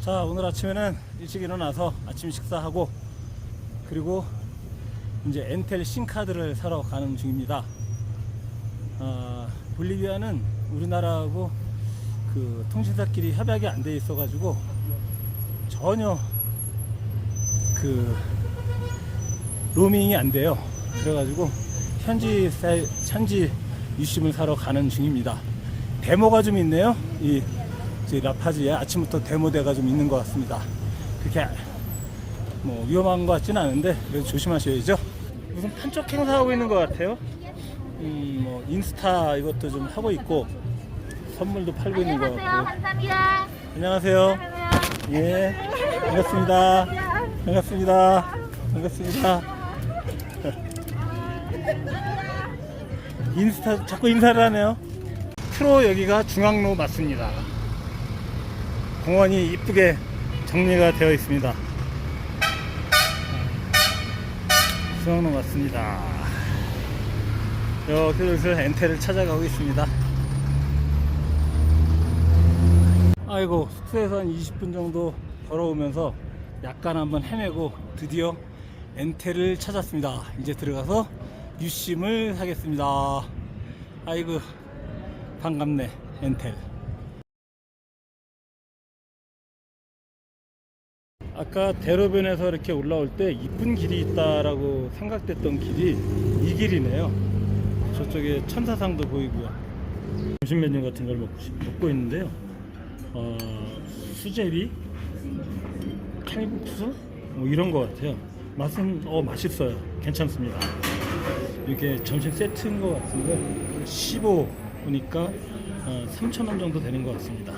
자 오늘 아침에는 일찍 일어나서 아침 식사하고 그리고 이제 엔텔 신카드를 사러 가는 중입니다. 아, 볼리비아는 우리나라하고 그 통신사끼리 협약이 안 돼 있어 가지고 전혀 그 로밍이 안 돼요. 그래가지고 현지 사- 현지 유심을 사러 가는 중입니다. 데모가 좀 있네요. 이 라파지에 아침부터 데모대가 좀 있는 것 같습니다. 그렇게 뭐 위험한 것 같지는 않은데 그래도 조심하셔야죠. 무슨 판촉 행사하고 있는 것 같아요. 음, 뭐 인스타 이것도 좀 하고 있고 선물도 팔고 있는 것 안녕하세요. 같고. 감사합니다. 안녕하세요. 예, 반갑습니다. 반갑습니다. 반갑습니다. 인스타 자꾸 인사를 하네요. 프로 여기가 중앙로 맞습니다. 공원이 이쁘게 정리가 되어 있습니다. 중앙로 맞습니다. 여기 슬슬 엔테를 찾아가고 있습니다. 아이고 숙소에서 한 20분 정도 걸어오면서 약간 한번 헤매고 드디어 엔텔을 찾았습니다. 이제 들어가서 유심을 사겠습니다. 아이고 반갑네 엔텔. 아까 대로변에서 이렇게 올라올 때 이쁜 길이 있다라고 생각됐던 길이 이 길이네요. 저쪽에 천사상도 보이고요. 점심 메뉴 같은 걸 먹고, 싶- 먹고 있는데요. 어, 수제비, 칼국수 뭐 이런 것 같아요. 맛은 어 맛있어요. 괜찮습니다. 이게 점심 세트인 것 같은데 15 보니까 어, 3,000원 정도 되는 것 같습니다.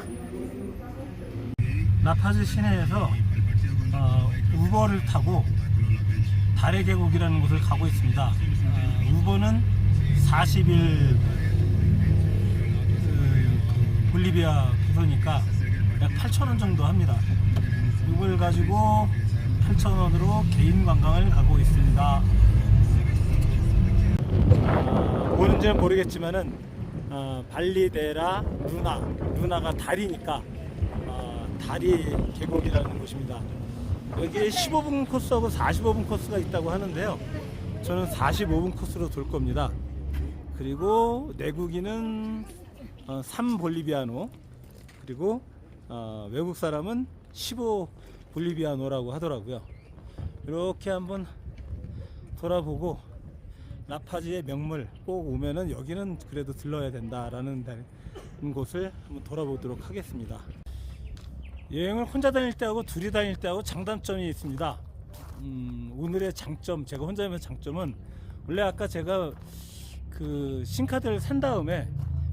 라파즈 시내에서 어, 우버를 타고 달의 계곡이라는 곳을 가고 있습니다. 어, 우버는 40일 그 볼리비아 부서니까 약 8,000원 정도 합니다. 이걸 가지고 8,000원으로 개인 관광을 가고 있습니다. 아, 보는지는 모르겠지만은 아, 발리데라 루나 루나가 달이니까 아, 다리 계곡이라는 곳입니다. 여기에 15분 코스하고 45분 코스가 있다고 하는데요. 저는 45분 코스로 돌 겁니다. 그리고 내국인은 어, 3 볼리비아노 그리고 어, 외국 사람은 15 볼리비아노라고 하더라고요. 이렇게 한번 돌아보고 라파지의 명물 꼭 오면은 여기는 그래도 들러야 된다라는 데- 곳을 한번 돌아보도록 하겠습니다. 여행을 혼자 다닐 때하고 둘이 다닐 때하고 장단점이 있습니다. 음, 오늘의 장점, 제가 혼자면 장점은 원래 아까 제가 그 신카드를 산 다음에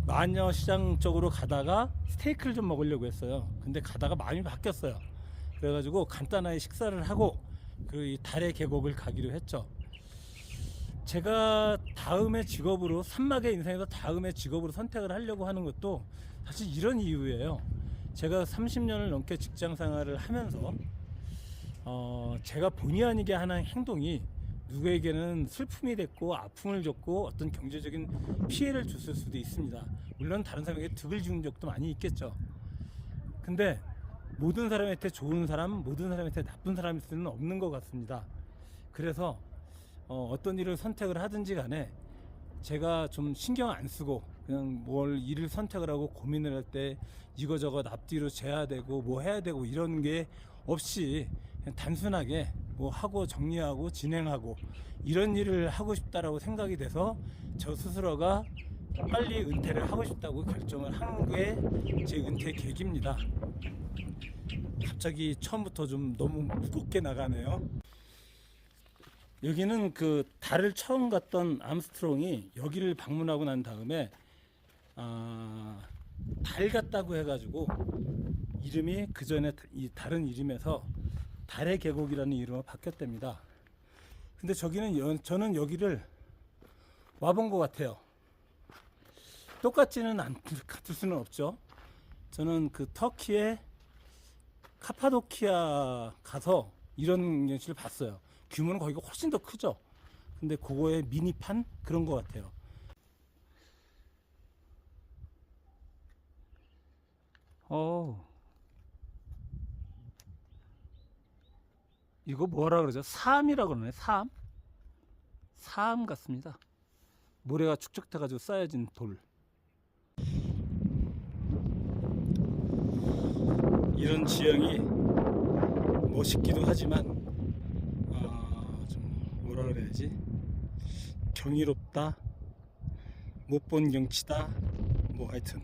마녀 시장 쪽으로 가다가 스테이크를 좀 먹으려고 했어요. 근데 가다가 마음이 바뀌었어요. 그래가지고 간단하게 식사를 하고 그이 달의 계곡을 가기로 했죠. 제가 다음의 직업으로 산막의 인생에서 다음의 직업으로 선택을 하려고 하는 것도 사실 이런 이유예요. 제가 30년을 넘게 직장 생활을 하면서 어, 제가 본의 아니게 하는 행동이 누구에게는 슬픔이 됐고 아픔을 줬고 어떤 경제적인 피해를 줬을 수도 있습니다. 물론 다른 사람에게 득을 준 적도 많이 있겠죠. 근데 모든 사람한테 좋은 사람, 모든 사람한테 나쁜 사람일 수는 없는 것 같습니다. 그래서 어, 어떤 일을 선택을 하든지 간에 제가 좀 신경 안 쓰고 그냥 뭘 일을 선택을 하고 고민을 할 때 이거저거 앞뒤로 재야 되고 뭐 해야 되고 이런 게 없이 그냥 단순하게 뭐 하고 정리하고 진행하고 이런 일을 하고 싶다라고 생각이 돼서 저 스스로가 빨리 은퇴를 하고 싶다고 결정을 한 게 제 은퇴 계기입니다. 갑자기 처음부터 좀 너무 무겁게 나가네요. 여기는 그 달을 처음 갔던 암스트롱이 여기를 방문하고 난 다음에 아, 달 같다고 해가지고 이름이 그 전에 이 다른 이름에서 달의 계곡이라는 이름으로 바뀌었답니다. 근데 저기는 여- 저는 여기를 와본 것 같아요. 똑같지는 않 같을 수는 없죠. 저는 그 터키의 카파도키아 가서 이런 연실을 봤어요. 규모는 거기가 훨씬 더 크죠. 근데 그거의 미니판 그런 것 같아요. 어. 이거 뭐라 그러죠? 사암이라 그러네. 사암. 사암 같습니다. 모래가 축적돼 가지고 쌓여진 돌. 이런 지형이 멋있기도 하지만 아, 그래야지? 경이롭다. 못 본 경치다. 뭐 하여튼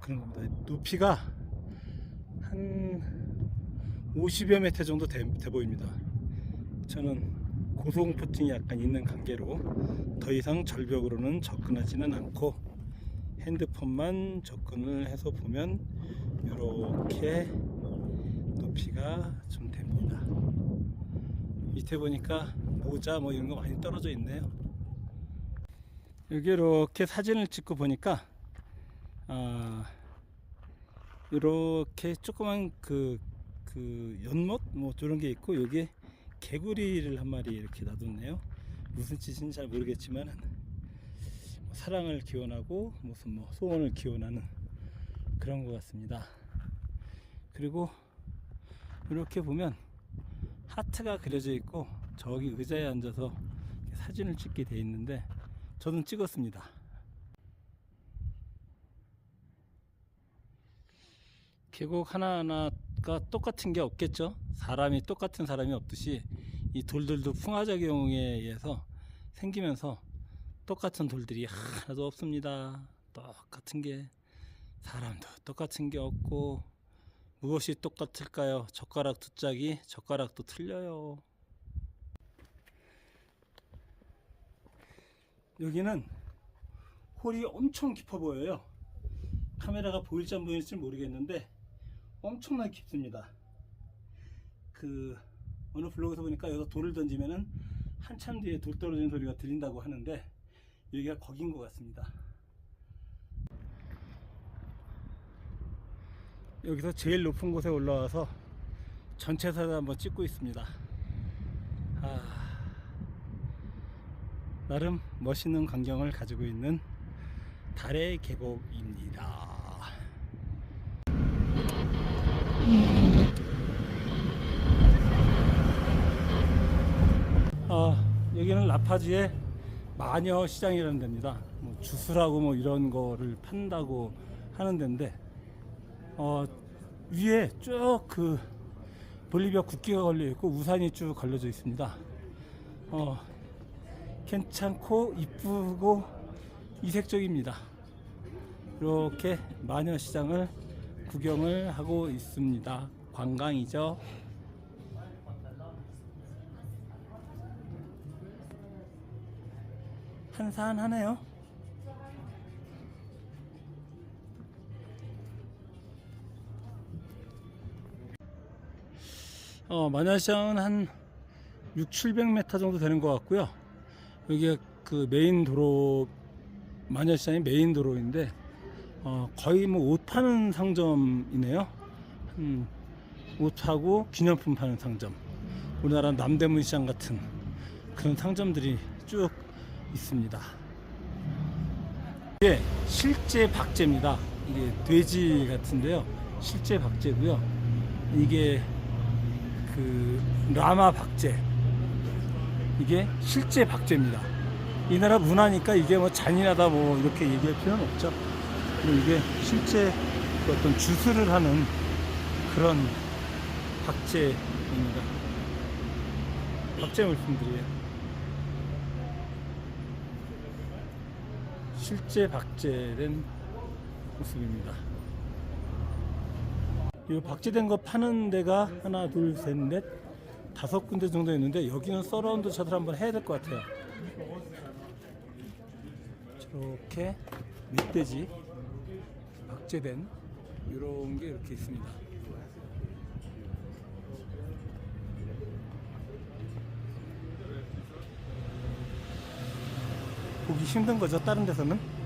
그런 겁니다. 높이가 한 50여 미터 정도 돼, 돼 보입니다. 저는 고소공포증이 약간 있는 관계로 더 이상 절벽으로는 접근하지는 않고 핸드폰만 접근을 해서 보면 이렇게 높이가 좀 됩니다. 밑에 보니까 모자 뭐 이런 거 많이 떨어져 있네요. 여기 이렇게 사진을 찍고 보니까 아 이렇게 조그만 그, 그 연못 뭐 저런 게 있고 여기에 개구리를 한 마리 이렇게 놔뒀네요. 무슨 짓인지 잘 모르겠지만 사랑을 기원하고 무슨 뭐 소원을 기원하는 그런 것 같습니다. 그리고 이렇게 보면 하트가 그려져 있고 저기 의자에 앉아서 사진을 찍게 돼 있는데 저는 찍었습니다. 계곡 하나하나가 똑같은 게 없겠죠. 사람이 똑같은 사람이 없듯이 이 돌들도 풍화작용에 의해서 생기면서 똑같은 돌들이 하나도 없습니다. 똑같은 게 사람도 똑같은 게 없고 무엇이 똑같을까요? 젓가락 두 짝이 젓가락도 틀려요. 여기는 홀이 엄청 깊어 보여요. 카메라가 보일지 안 보일지 모르겠는데 엄청나게 깊습니다. 그 어느 블로그에서 보니까 여기서 돌을 던지면은 한참 뒤에 돌 떨어지는 소리가 들린다고 하는데 여기가 거긴 것 같습니다. 여기서 제일 높은 곳에 올라와서 전체 사진 한번 찍고 있습니다. 아, 나름 멋있는 광경을 가지고 있는 달의 계곡입니다. 아, 여기는 라파지의 마녀 시장이라는 데입니다. 뭐 주스라고 뭐 이런 거를 판다고 하는 데인데 어, 위에 쭉 그 볼리비아 국기가 걸려 있고 우산이 쭉 걸려져 있습니다. 어, 괜찮고 이쁘고 이색적입니다. 이렇게 마녀 시장을 구경을 하고 있습니다. 관광이죠. 한산하네요. 어, 마녀시장은 한 6, 700m 정도 되는 것 같고요. 여기가 그 메인 도로, 마녀시장이 메인 도로인데, 어, 거의 뭐 옷 파는 상점이네요. 음, 옷하고 기념품 파는 상점. 우리나라 남대문 시장 같은 그런 상점들이 쭉 있습니다. 이게 실제 박제입니다. 이게 돼지 같은데요. 실제 박제고요. 이게 그 라마 박제. 이게 실제 박제입니다. 이 나라 문화니까 이게 뭐 잔인하다 뭐 이렇게 얘기할 필요는 없죠. 그리고 이게 실제 그 어떤 주술을 하는 그런 박제입니다. 박제 물품들이에요. 실제 박제된 모습입니다. 이 박제된 거 파는 데가 하나, 둘, 셋, 넷, 다섯 군데 정도 있는데 여기는 서라운드 샷을 한번 해야 될 것 같아요. 저렇게 멧돼지 박제된 이런 게 이렇게 있습니다. 보기 힘든 거죠, 다른 데서는.